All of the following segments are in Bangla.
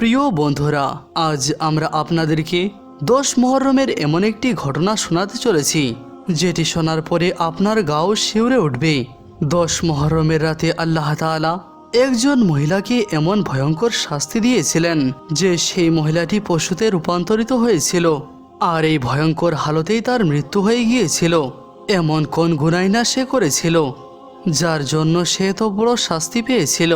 প্রিয় বন্ধুরা, আজ আমরা আপনাদেরকে দশ মহরমের এমন একটি ঘটনা শোনাতে চলেছি, যেটি শোনার পরে আপনার গাও শিউরে উঠবে। দশ মহরমের রাতে আল্লাহ তাআলা একজন মহিলাকে এমন ভয়ঙ্কর শাস্তি দিয়েছিলেন, যে সেই মহিলাটি পশুতে রূপান্তরিত হয়েছিল, আর এই ভয়ঙ্কর হালতেই তার মৃত্যু হয়ে গিয়েছিল। এমন কোন গুনাই না সে করেছিল, যার জন্য সে এত বড় শাস্তি পেয়েছিল।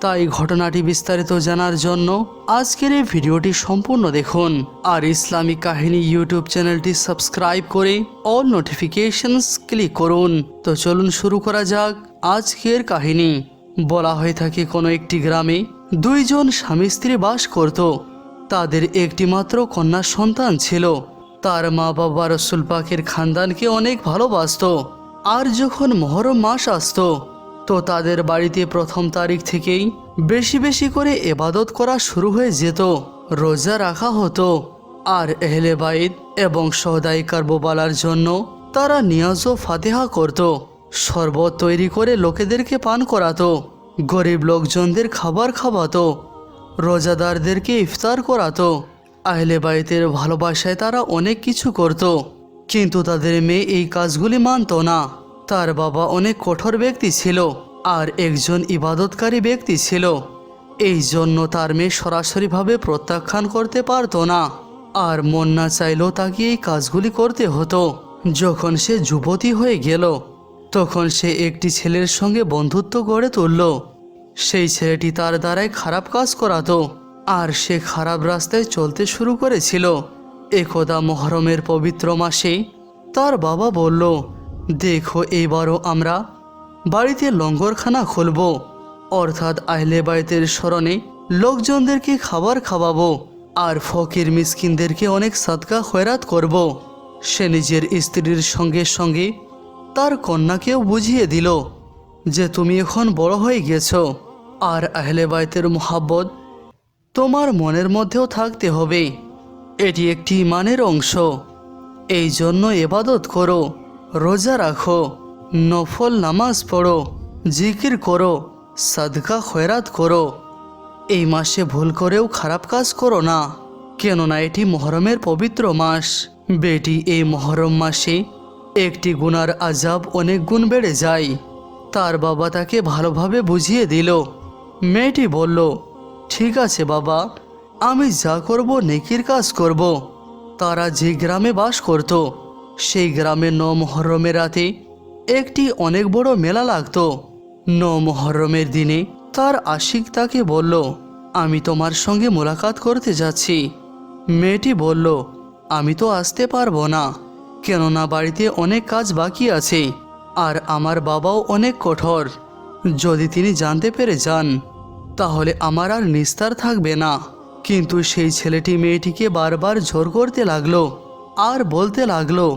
তাই ঘটনাটি বিস্তারিত জানার জন্য আজকের এই ভিডিওটি সম্পূর্ণ দেখুন। আর ইসলামিক কাহিনী ইউটিউব চ্যানেলটি সাবস্ক্রাইব করে অল নোটিফিকেশনস ক্লিক করুন। তো চলুন শুরু করা যাক আজকের কাহিনী। বলা হয়ে থাকে, কোনো একটি গ্রামে দুইজন স্বামী স্ত্রী বাস করত। তাদের একটি মাত্র কন্যা সন্তান ছিল। তার মা বাবা রসুল পাকের খানদানকে অনেক ভালোবাসত। আর যখন মহরম মাস আসতো তো তাদের বাড়িতে প্রথম তারিখ থেকেই বেশি বেশি করে এবাদত করা শুরু হয়ে যেত, রোজা রাখা হতো। আর এহলে বাইত এবং সহদাই কার্বোবালার জন্য তারা নিয়াজ ও ফাতেহা করত, শরবত তৈরি করে লোকেদেরকে পান করাতো, গরিব লোকজনদের খাবার খাওয়াতো, রোজাদারদেরকে ইফতার করাতো। আহলে বাইতের ভালোবাসায় তারা অনেক কিছু করত, কিন্তু তাদের মেয়ে এই কাজগুলি মানত না। তার বাবা অনেক কঠোর ব্যক্তি ছিল আর একজন ইবাদতকারী ব্যক্তি ছিল। এই জন্য তার মেয়ে সরাসরিভাবে প্রত্যাখ্যান করতে পারতো না আর মন না চাইলেও তাকে এই কাজগুলি করতে হতো। যখন সে যুবতী হয়ে গেল, তখন সে একটি ছেলের সঙ্গে বন্ধুত্ব গড়ে তুলল। সেই ছেলেটি তার দ্বারাই খারাপ কাজ করাতো আর সে খারাপ রাস্তায় চলতে শুরু করেছিল। একদা মহরমের পবিত্র মাসে তার বাবা বলল দেখো, এবারও আমরা বাড়িতে লঙ্গরখানা খুলব। অর্থাৎ আহলে বাইতের স্মরণে লোকজনদেরকে খাবার খাওয়াবো আর ফকির মিসকিনদেরকে অনেক সাদকা খয়রাত করব। সে নিজের স্ত্রীর সঙ্গে সঙ্গে তার কন্যাকেও বুঝিয়ে দিল যে তুমি এখন বড় হয়ে গেছো আর আহলে বাইতের মোহাব্বত তোমার মনের মধ্যেও থাকতে হবে। এটি একটি ইমানের অংশ। এই জন্য এবাদত করো। রোজা রাখো, নফল নামাজ পড়ো, জিকির করো, সাদকা খয়রাত করো। এই মাসে ভুল করেও খারাপ কাজ করো না, কেননা এটি মহরমের পবিত্র মাস। বেটি, এই মহরম মাসে একটি গুনার আজাব অনেক গুণ বেড়ে যায়। তার বাবা তাকে ভালোভাবে বুঝিয়ে দিল। মেয়েটি বলল, ঠিক আছে বাবা, আমি যা করব, নেকির কাজ করব। তারা যে গ্রামে বাস করত সেই গ্রামে ন মহরমের রাতে একটি অনেক বড় মেলা লাগতো। ন মহরমের দিনে তার আশিক তাকে বলল, আমি তোমার সঙ্গে মোলাকাত করতে যাচ্ছি। মেয়েটি বলল, আমি তো আসতে পারব না, কেননা বাড়িতে অনেক কাজ বাকি আছে, আর আমার বাবাও অনেক কঠোর। যদি তিনি জানতে পেরে যান, তাহলে আমার আর নিস্তার থাকবে না। কিন্তু সেই ছেলেটি মেয়েটিকে বারবার জোর করতে লাগল। আর বলতে লাগল,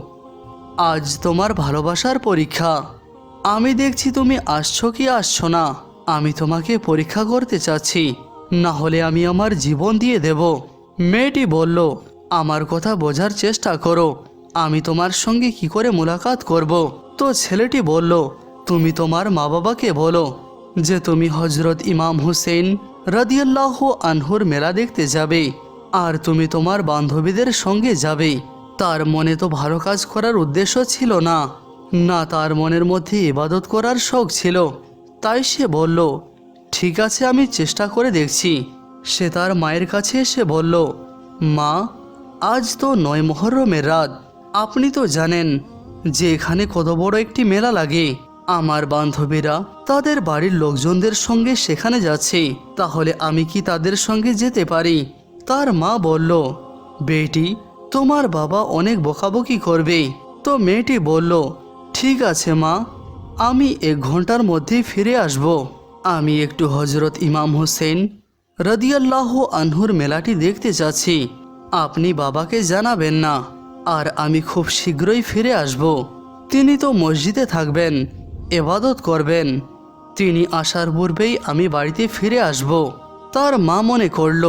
আজ তোমার ভালোবাসার পরীক্ষা। আমি দেখছি তুমি আসছো কি আসছো না। আমি তোমাকে পরীক্ষা করতে চাচ্ছি। না হলে আমি আমার জীবন দিয়ে দেব। মেয়েটি বলল, আমার কথা বোঝার চেষ্টা করো। আমি তোমার সঙ্গে কি করে মোলাকাত করব? তো ছেলেটি বলল, তুমি তোমার মা বাবাকে বলো, যে তুমি হজরত ইমাম হুসেন রাদিয়াল্লাহ আনহুর মেলা দেখতে যাবে, আর তুমি তোমার বান্ধবীদের সঙ্গে যাবে। তার মনে তো ভালো কাজ করার উদ্দেশ্য ছিল না। না, তার মনের মধ্যে ইবাদত করার শখ ছিল। তাই সে বলল, ঠিক আছে, আমি চেষ্টা করে দেখছি। সে তার মায়ের কাছে এসে বলল, মা, আজ তো নয় মহরমের রাত। আপনি তো জানেন যে এখানে কত বড় একটি মেলা লাগে। আমার বান্ধবীরা তাদের বাড়ির লোকজনদের সঙ্গে সেখানে যাচ্ছে। তাহলে আমি কি তাদের সঙ্গে যেতে পারি? তার মা বলল, বেটি তোমার বাবা অনেক বকাবকি করবে তো মেয়েটি বলল, ঠিক আছে মা, আমি এক ঘণ্টার মধ্যেই ফিরে আসব। আমি একটু হজরত ইমাম হোসেন রদিয়াল্লাহ আনহুর মেলাটি দেখতে চাচ্ছি আপনি বাবাকে জানাবেন না, আর আমি খুব শীঘ্রই ফিরে আসব। তিনি তো মসজিদে থাকবেন, এবাদত করবেন। তিনি আসার পূর্বেই আমি বাড়িতে ফিরে আসব। তার মা মনে করল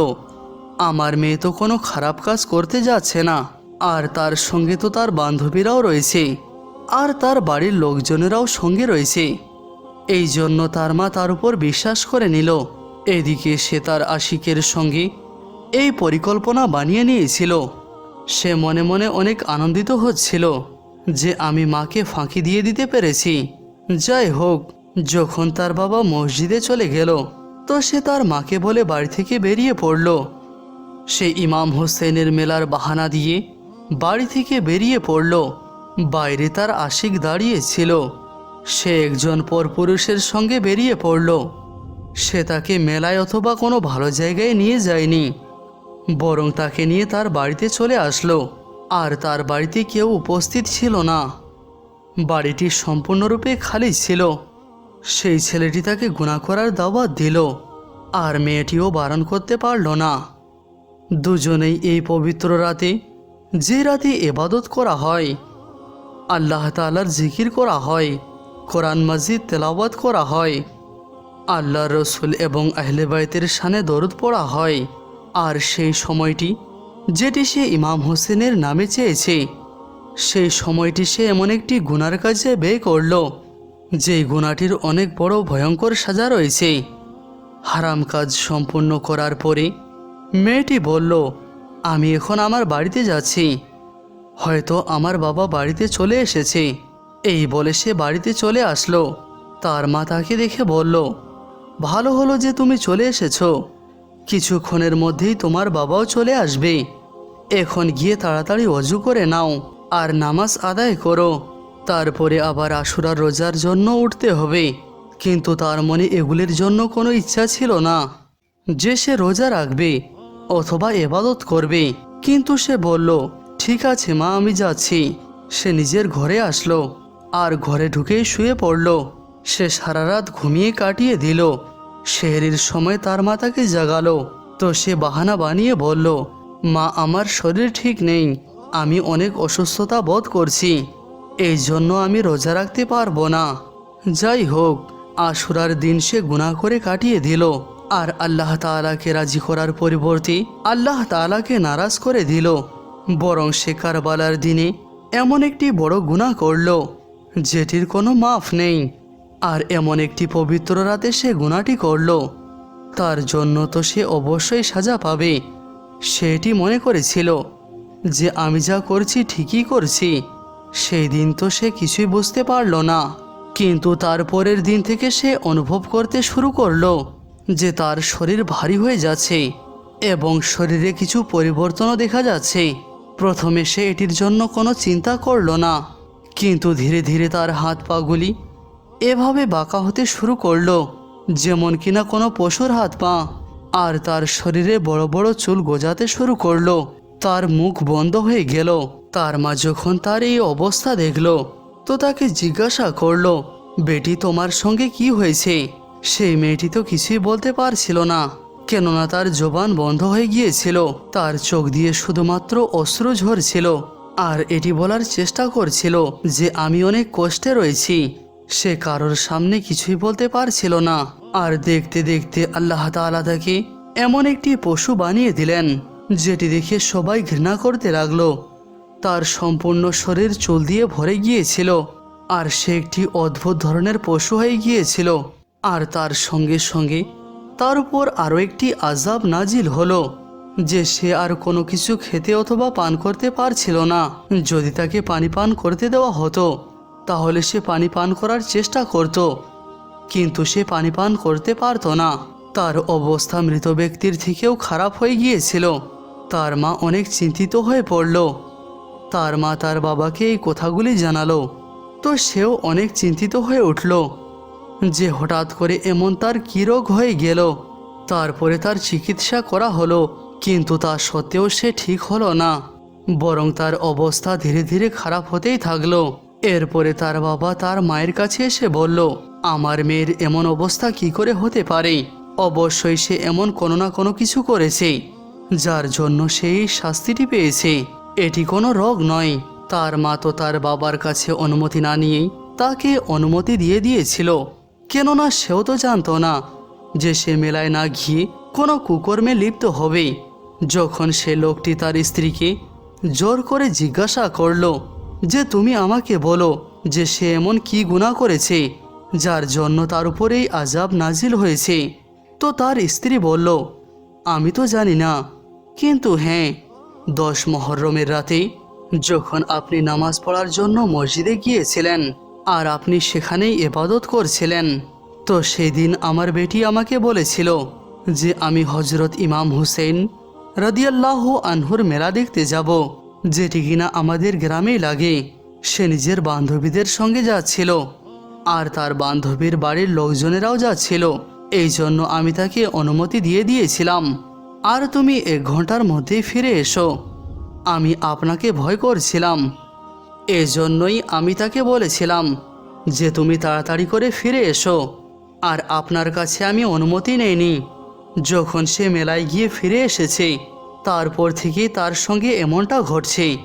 আমার মেয়ে তো কোনো খারাপ কাজ করতে যাচ্ছে না। আর তার সঙ্গে তো তার বান্ধবীরাও রয়েছে। আর তার বাড়ির লোকজনেরাও সঙ্গে রয়েছে। এই জন্য তার মা তার উপর বিশ্বাস করে নিল। এদিকে সে তার আশিকের সঙ্গে এই পরিকল্পনা বানিয়ে নিয়েছিল। সে মনে মনে অনেক আনন্দিত হচ্ছিল যে আমি মাকে ফাঁকি দিয়ে দিতে পেরেছি। যাই হোক, যখন তার বাবা মসজিদে চলে গেল, তো সে তার মাকে বলে বাড়ি থেকে বেরিয়ে পড়ল। সে ইমাম হোসেনের মেলার বাহানা দিয়ে বাড়ি থেকে বেরিয়ে পড়ল। বাইরে তার আশিক দাঁড়িয়েছিল সে একজন পরপুরুষের সঙ্গে বেরিয়ে পড়ল। সে তাকে মেলায় অথবা কোনো ভালো জায়গায় নিয়ে যায়নি। বরং তাকে নিয়ে তার বাড়িতে চলে আসলো। আর তার বাড়িতে কেউ উপস্থিত ছিল না। বাড়িটি সম্পূর্ণরূপে খালি ছিল। সেই ছেলেটি তাকে গুণা করার দাওয়াত দিল। আর মেয়েটিও বারণ করতে পারল না। দুজনেই এই পবিত্র রাতে, যে রাতে এবাদত করা হয়, আল্লাহ তালার জিকির করা হয়, কোরআন মাজিদ তেলাওয়াত করা হয় আল্লাহ রসুল এবং আহলে বাইতের সানে দরুদ পড়া হয়, আর সেই সময়টি যেটি সে ইমাম হোসেনের নামে চেয়েছে, সেই সময়টি সে এমন একটি গুনার কাজে ব্যয় করল যেই গুণাটির অনেক বড় ভয়ঙ্কর সাজা রয়েছে। হারাম কাজ সম্পূর্ণ করার পরে মেয়েটি বলল, আমি এখন আমার বাড়িতে যাচ্ছি। হয়তো আমার বাবা বাড়িতে চলে এসেছে। এই বলে সে বাড়িতে চলে আসলো। তার মা তাকে দেখে বলল, ভালো হলো যে তুমি চলে এসেছ। কিছুক্ষণের মধ্যেই তোমার বাবাও চলে আসবে। এখন গিয়ে তাড়াতাড়ি অজু করে নাও আর নামাজ আদায় করো। তারপরে আবার আশুরার রোজার জন্য উঠতে হবে। কিন্তু তার মনে এগুলির জন্য কোনো ইচ্ছা ছিল না। যে সে রোজা রাখবে অথবা এবাদত করবে। কিন্তু সে বলল, ঠিক আছে মা, আমি যাচ্ছি। সে নিজের ঘরে আসলো আর ঘরে ঢুকেই শুয়ে পড়ল। সে সারা রাত ঘুমিয়ে কাটিয়ে দিল। শেহরির সময় তার মা তাকে জাগালো। তো সে বাহানা বানিয়ে বলল, মা, আমার শরীর ঠিক নেই। আমি অনেক অসুস্থতা বোধ করছি। এই জন্য আমি রোজা রাখতে পারব না। যাই হোক, আশুরার দিন সে গুনাহ করে কাটিয়ে দিল। আর আল্লাহ তাআলাকে রাজি করার পরিবর্তে আল্লাহ তাআলাকে নারাজ করে দিল। বরং সে কারবালার দিনে এমন একটি বড় গুনাহ করল, যেটির কোনো মাফ নেই। আর এমন একটি পবিত্র রাতে সে গুণাটি করল। তার জন্য তো সে অবশ্যই সাজা পাবে। সেটি মনে করেছিল যে আমি যা করছি ঠিকই করছি, সেই দিন তো সে কিছুই বুঝতে পারল না। কিন্তু তার পরের দিন থেকে সে অনুভব করতে শুরু করল। যে তার শরীর ভারী হয়ে যাচ্ছে এবং শরীরে কিছু পরিবর্তনও দেখা যাচ্ছে। প্রথমে সে এটির জন্য কোনো চিন্তা করল না, কিন্তু ধীরে ধীরে তার হাত পাগুলি এভাবে বাঁকা হতে শুরু করল, যেমন কিনা কোনো পশুর হাত পা আর তার শরীরে বড় বড় চুল গজাতে শুরু করল। তার মুখ বন্ধ হয়ে গেল। তার মা যখন তার এই অবস্থা দেখল, তো তাকে জিজ্ঞাসা করল, বেটি, তোমার সঙ্গে কি হয়েছে? সেই মেয়েটি তো কিছুই বলতে পারছিল না, কেননা তার জবান বন্ধ হয়ে গিয়েছিল। তার চোখ দিয়ে শুধুমাত্র অশ্রু ঝরছিল, আর এটি বলার চেষ্টা করছিল যে আমি অনেক কষ্টে রয়েছি, সে কারোর সামনে কিছুই বলতে পারছিল না। আর দেখতে দেখতে আল্লাহ তাআলা তাকে এমন একটি পশু বানিয়ে দিলেন, যেটি দেখে সবাই ঘৃণা করতে লাগল। তার সম্পূর্ণ শরীর চুল দিয়ে ভরে গিয়েছিল, আর সে একটি অদ্ভুত ধরনের পশু হয়ে গিয়েছিল। আর তার সঙ্গে সঙ্গে তার উপর আরও একটি আজাব নাজিল হলো, যে সে আর কোনো কিছু খেতে অথবা পান করতে পারছিল না। যদি তাকে পানি পান করতে দেওয়া হতো, তাহলে সে পানি পান করার চেষ্টা করত। কিন্তু সে পানি পান করতে পারতো না। তার অবস্থা মৃত ব্যক্তির থেকেও খারাপ হয়ে গিয়েছিল। তার মা অনেক চিন্তিত হয়ে পড়ল। তার মা তার বাবাকে এই কথাগুলি জানালো। তো সেও অনেক চিন্তিত হয়ে উঠল। যে হঠাৎ করে এমন তার কী রোগ হয়ে গেল, তারপরে তার চিকিৎসা করা হলো, কিন্তু তা সত্ত্বেও সে ঠিক হলো না। বরং তার অবস্থা ধীরে ধীরে খারাপ হতেই থাকল। এরপরে তার বাবা তার মায়ের কাছে এসে বলল, আমার মেয়ের এমন অবস্থা কি করে হতে পারে? অবশ্যই সে এমন কোনো না কোনো কিছু করেছে, যার জন্য সেই শাস্তিটি পেয়েছে। এটি কোনো রোগ নয়। তার মা তো তার বাবার কাছে অনুমতি না নিয়েই তাকে অনুমতি দিয়ে দিয়েছিল। কেননা সেও তো জানতো না যে সে মেলায় না গিয়ে কোনো কুকর্মে লিপ্ত হবে যখন সে লোকটি তার স্ত্রীকে জোর করে জিজ্ঞাসা করল যে, তুমি আমাকে বলো যে সে এমন কি গুণা করেছে যার জন্য তার উপরেই আজাব নাজিল হয়েছে? তো তার স্ত্রী বলল, আমি তো জানি না। কিন্তু হ্যাঁ দশ মহরমের রাতে যখন আপনি নামাজ পড়ার জন্য মসজিদে গিয়েছিলেন আর আপনি সেখানেই এবাদত করছিলেন। তো সেদিন আমার বেটি আমাকে বলেছিল যে আমি হজরত ইমাম হুসেন রাদিয়াল্লাহ আনহুর মেলা দেখতে যাব, যেটি কিনা আমাদের গ্রামেই লাগে। সে নিজের বান্ধবীদের সঙ্গে যাচ্ছিল, আর তার বান্ধবীর বাড়ির লোকজনেরাও যাচ্ছিল। এই জন্য আমি তাকে অনুমতি দিয়ে দিয়েছিলাম, আর তুমি এক ঘণ্টার মধ্যেই ফিরে এসো। আমি আপনাকে ভয় করছিলাম এজন্যই আমি তাকে বলেছিলাম যে তুমি তাড়াতাড়ি করে ফিরে এসো। আর আপনার কাছে আমি অনুমতি নেইনি। যখন সে মেলায় গিয়ে ফিরে এসেছে, তারপর থেকে তার সঙ্গে এমনটা ঘটছে।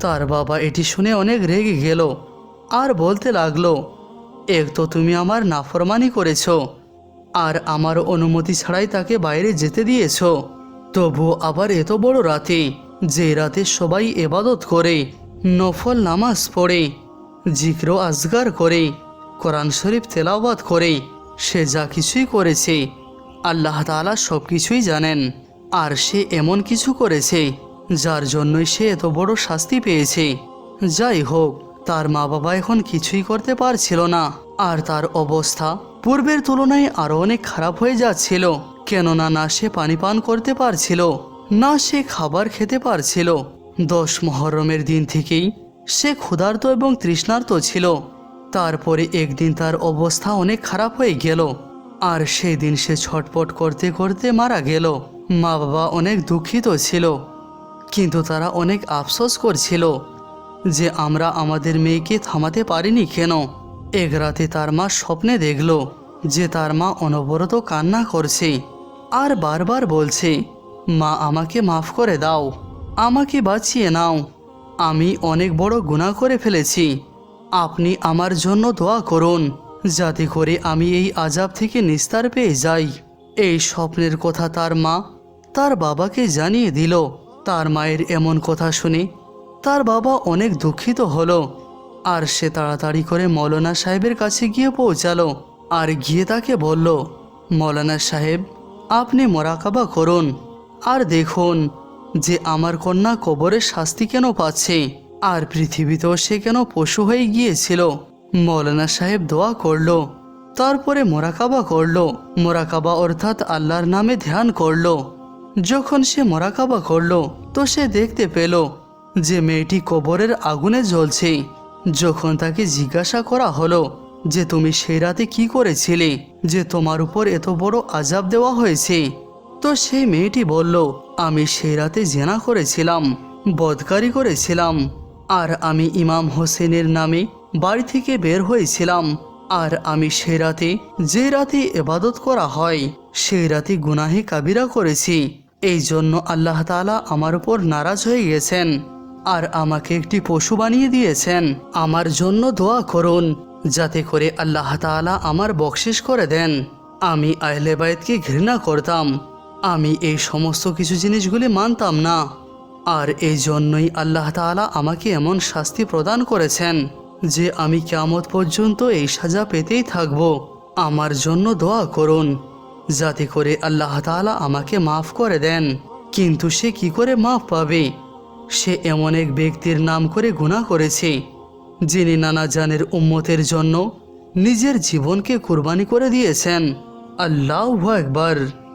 তার বাবা এটি শুনে অনেক রেগে গেল আর বলতে লাগল এক তো তুমি আমার নাফরমানি করেছ, আর আমার অনুমতি ছাড়াই তাকে বাইরে যেতে দিয়েছ। তবু আবার এত বড় রাতে যে রাতে সবাই এবাদত করে নফল নামাজ পড়ে, জিক্র আজগার করে, কোরআন শরীফ তেলাওয়াত করে, সে যা কিছুই করেছে, আল্লাহ তাআলা সব কিছুই জানেন। আর সে এমন কিছু করেছে, যার জন্যই সে এত বড় শাস্তি পেয়েছে। যাই হোক, তার মা বাবা এখন কিছুই করতে পারছিল না। আর তার অবস্থা পূর্বের তুলনায় আরও অনেক খারাপ হয়ে যাচ্ছিল। কেননা না সে পানি পান করতে পারছিল, না সে খাবার খেতে পারছিল। দশ মহরমের দিন থেকেই সে ক্ষুধার্ত এবং তৃষ্ণার্ত ছিল। তারপরে একদিন তার অবস্থা অনেক খারাপ হয়ে গেল। আর সেই দিন সে ছটপট করতে করতে মারা গেল। মা বাবা অনেক দুঃখিত ছিল। কিন্তু তারা অনেক আফসোস করছিল যে আমরা আমাদের মেয়েকে থামাতে পারিনি কেন। এক রাতে তার মা স্বপ্নে দেখল যে তার মা অনবরত কান্না করছে। আর বারবার বলছে, মা, আমাকে মাফ করে দাও। আমাকে বাঁচিয়ে নাও। আমি অনেক বড় গুনাহ করে ফেলেছি। আপনি আমার জন্য দোয়া করুন, যাতে করে আমি এই আজাব থেকে নিস্তার পেয়ে যাই। এই স্বপ্নের কথা তার মা তার বাবাকে জানিয়ে দিল। তার মায়ের এমন কথা শুনে তার বাবা অনেক দুঃখিত হলো। আর সে তাড়াতাড়ি করে মৌলানা সাহেবের কাছে গিয়ে পৌঁছালো আর গিয়ে তাকে বলল, মৌলানা সাহেব, আপনি মোরাকাবা করুন। আর দেখুন যে আমার কন্যা কবরের শাস্তি কেন পাচ্ছে? আর পৃথিবীতেও সে কেন পশু হয়ে গিয়েছিল? মৌলানা সাহেব দোয়া করল। তারপরে মোরাকাবা করল। মোরাকাবা অর্থাৎ আল্লাহর নামে ধ্যান করল। যখন সে মোরাকাবা করল, তো সে দেখতে পেল যে মেয়েটি কবরের আগুনে জ্বলছে। যখন তাকে জিজ্ঞাসা করা হলো যে, তুমি সেই রাতে কি করেছিলে? যে তোমার উপর এত বড় আজাব দেওয়া হয়েছে? তো সেই মেয়েটি বলল, আমি সেই রাতে জেনা করেছিলাম, বদকারি করেছিলাম, আর আমি ইমাম হোসেনের নামে বাড়ি থেকে বের হয়েছিলাম, আর আমি সে রাতে যে রাতে এবাদত করা হয়, সেই রাতে গুনাহে কাবিরা করেছি। এই জন্য আল্লাহ তাআলা আমার উপর নারাজ হয়ে গেছেন, আর আমাকে একটি পশু বানিয়ে দিয়েছেন। আমার জন্য দোয়া করুন, যাতে করে আল্লাহ তাআলা আমার বকশিস করে দেন। আমি আহলে বাইতকে ঘৃণা করতাম আমি এই সমস্ত কিছু জিনিসগুলি মানতাম না। আর এই জন্যই আল্লাহ তাআলা আমাকে এমন শাস্তি প্রদান করেছেন যে আমি কেমত পর্যন্ত এই সাজা পেতেই থাকব। আমার জন্য দোয়া করুন, যাতে করে আল্লাহ তাআলা আমাকে মাফ করে দেন। কিন্তু সে কি করে মাফ পাবে? সে এমন এক ব্যক্তির নাম করে গুণা করেছে, যিনি নানা জানের উম্মতের জন্য নিজের জীবনকে কুরবানি করে দিয়েছেন। আল্লাহ একবার